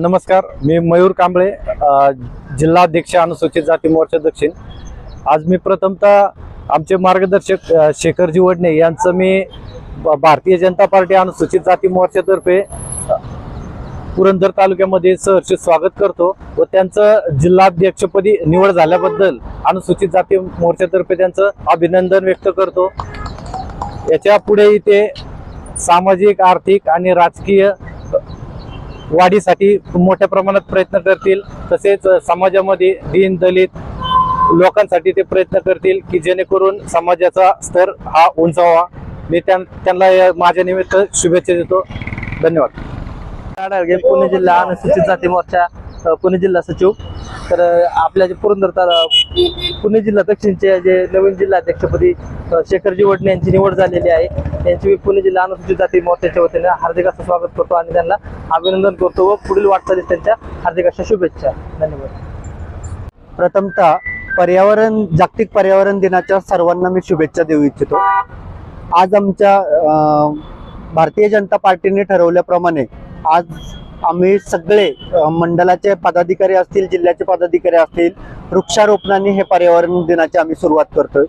नमस्कार मी मयूर कांबळे जिल्हाध्यक्ष अनुसूचित जाती मोर्चा दक्षिण. आज मी प्रथमतः आमचे मार्गदर्शक शेखरजी वडणे यांचं मी भारतीय जनता पार्टी अनुसूचित जाती मोर्चातर्फे पुरंदर तालुक्यामध्ये सहर्ष स्वागत करतो व त्यांचं जिल्हाध्यक्षपदी निवड झाल्याबद्दल अनुसूचित जाती मोर्चातर्फे त्यांचं अभिनंदन व्यक्त करतो. याच्यापुढे इथे सामाजिक आर्थिक आणि राजकीय वाढीसाठी मोठ्या प्रमाणात प्रयत्न करतील. तसेच समाजामध्ये दीन दलित लोकांसाठी ते प्रयत्न करतील की जेणेकरून समाजाचा स्तर हा उंचावा. मी त्यां- त्यांना या माझ्या निमित्त शुभेच्छा देतो. धन्यवाद. पुणे जिल्हा अनुसूचित जाती मोर्चा पुणे जिल्हा सचिव तर आपल्या जे पुरंदर पुणे जिल्हा दक्षिणचे जे नवीन जिल्हाध्यक्षपदी अध्यक्षपदी शेखरजी वडणे यांची निवड झालेली आहे. त्यांची मी पुणे जिल्हा अनुसूचित जाती मोर्चाच्या वतीने हार्दिक असं स्वागत करतो आणि त्यांना अभिनंदन करतो व पुढील वाटचालीस त्यांच्या हार्दिक अशा शुभेच्छा. धन्यवाद. प्रथमतः पर्यावरण जागतिक पर्यावरण दिनाच्या सर्वांना मी शुभेच्छा देऊ इच्छितो. आज आमच्या भारतीय जनता पार्टीने ठरवल्याप्रमाणे आज आम्ही सगळे मंडळाचे पदाधिकारी असतील जिल्ह्याचे पदाधिकारी असतील वृक्षारोपणाने हे पर्यावरण दिनाची आम्ही सुरुवात करतोय.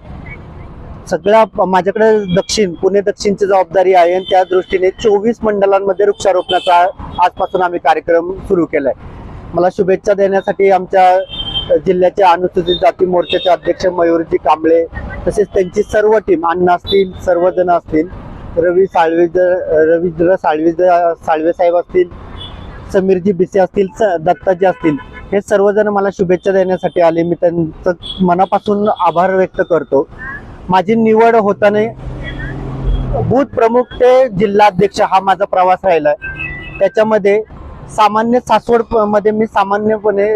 सगळ्या माझ्याकडे दक्षिण पुणे दक्षिणची जबाबदारी आहे आणि त्या दृष्टीने चोवीस मंडलांमध्ये वृक्षारोपणाचा आजपासून आम्ही कार्यक्रम सुरू केलाय. मला शुभेच्छा देण्यासाठी आमच्या जिल्ह्याचे अनुसूचित जाती मोर्चाचे अध्यक्ष मयूरजी कांबळे तसेच त्यांची सर्व टीम अण्णा असतील सर्वजण असतील रवी साळवे रवींद्र साळवे साळवे साहेब असतील समीरजी बिसे असतील स- दत्ताजी असतील हे सर्वजण मला शुभेच्छा देण्यासाठी आले. मी त्यांचं मनापासून आभार व्यक्त करतो. माझी निवड होताना बूथ प्रमुख ते जिल्हाध्यक्ष हा माझा प्रवास राहिला त्याच्यामध्ये सामान्य सासवडमध्ये मी सामान्यपणे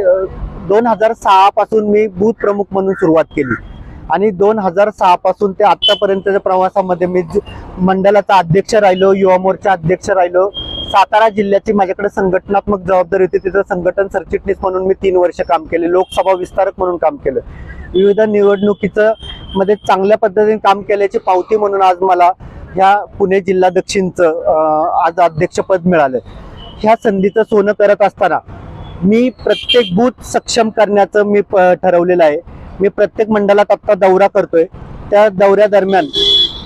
दोन हजार सहा पासून मी बूथ प्रमुख म्हणून सुरुवात केली. आणि दोन हजार सहा पासून ते आतापर्यंतच्या प्रवासामध्ये मी मंडळाचा अध्यक्ष राहिलो युवा मोर्चा अध्यक्ष राहिलो. सातारा जिल्ह्याची माझ्याकडे संघटनात्मक जबाबदारी होती. तिथं संघटन सरचिटणीस म्हणून मी तीन वर्ष काम केले. लोकसभा विस्तारक म्हणून काम केलं. विविध निवडणुकीचं मध्ये चांगल्या पद्धतीने काम केल्याची पावती म्हणून आज मला ह्या पुणे जिल्हा दक्षिणचं आज अध्यक्षपद मिळालं. ह्या संधीचं सोनं करत असताना मी प्रत्येक बूथ सक्षम करण्याचं मी प- ठरवलेलं आहे. मी प्रत्येक मंडळात आत्ता दौरा करतोय. त्या दौऱ्यादरम्यान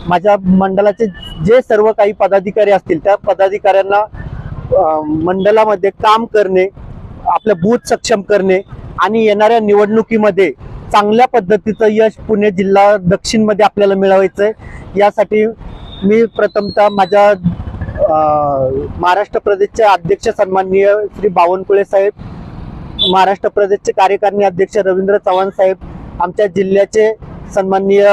माझ्या मंडळाचे जे सर्व काही पदाधिकारी असतील त्या पदाधिकाऱ्यांना मंडळामध्ये काम करणे आपलं बूथ सक्षम करणे आणि येणाऱ्या निवडणुकीमध्ये चांगल्या पद्धतीचं यश पुणे जिल्हा दक्षिणमध्ये आपल्याला मिळवायचं आहे यासाठी मी प्रथमतः माझ्या महाराष्ट्र प्रदेशचे अध्यक्ष सन्माननीय श्री बावनकुळे साहेब महाराष्ट्र प्रदेशचे कार्यकारिणी अध्यक्ष रवींद्र चव्हाण साहेब आमच्या जिल्ह्याचे सन्माननीय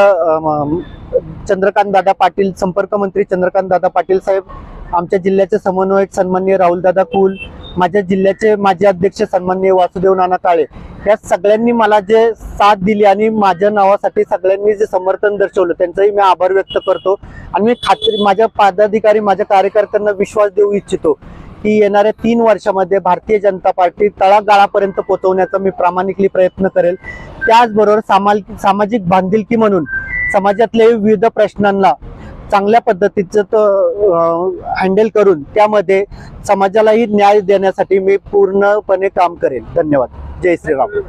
चंद्रकांत दादा पाटील संपर्क मंत्री चंद्रकांत दादा पाटील साहेब आमच्या जिल्ह्याचे समन्वयक सन्माननीय राहुल दादा कुल माझ्या जिल्ह्याचे माजी अध्यक्ष सन्माननीय वासुदेव नाना काळे. या सगळ्यांनी मला जे साथ दिली आणि माझ्या नावासाठी सगळ्यांनी जे समर्थन दर्शवलं त्यांचाही मी आभार व्यक्त करतो. आणि मी खात्री माझ्या पदाधिकारी माझ्या कार्यकर्त्यांना विश्वास देऊ इच्छितो की येणाऱ्या तीन वर्षामध्ये भारतीय जनता पार्टी तळागाळापर्यंत पोहोचवण्याचा मी प्रामाणिकली प्रयत्न करेल. त्याचबरोबर सामाल सामाजिक बांधिलकी म्हणून समाजातले विविध प्रश्नांना चांगल्या पद्धतीचं हँडल करून त्यामध्ये समाजालाही न्याय देण्यासाठी मी पूर्णपणे काम करेन धन्यवाद. जय श्रीराम.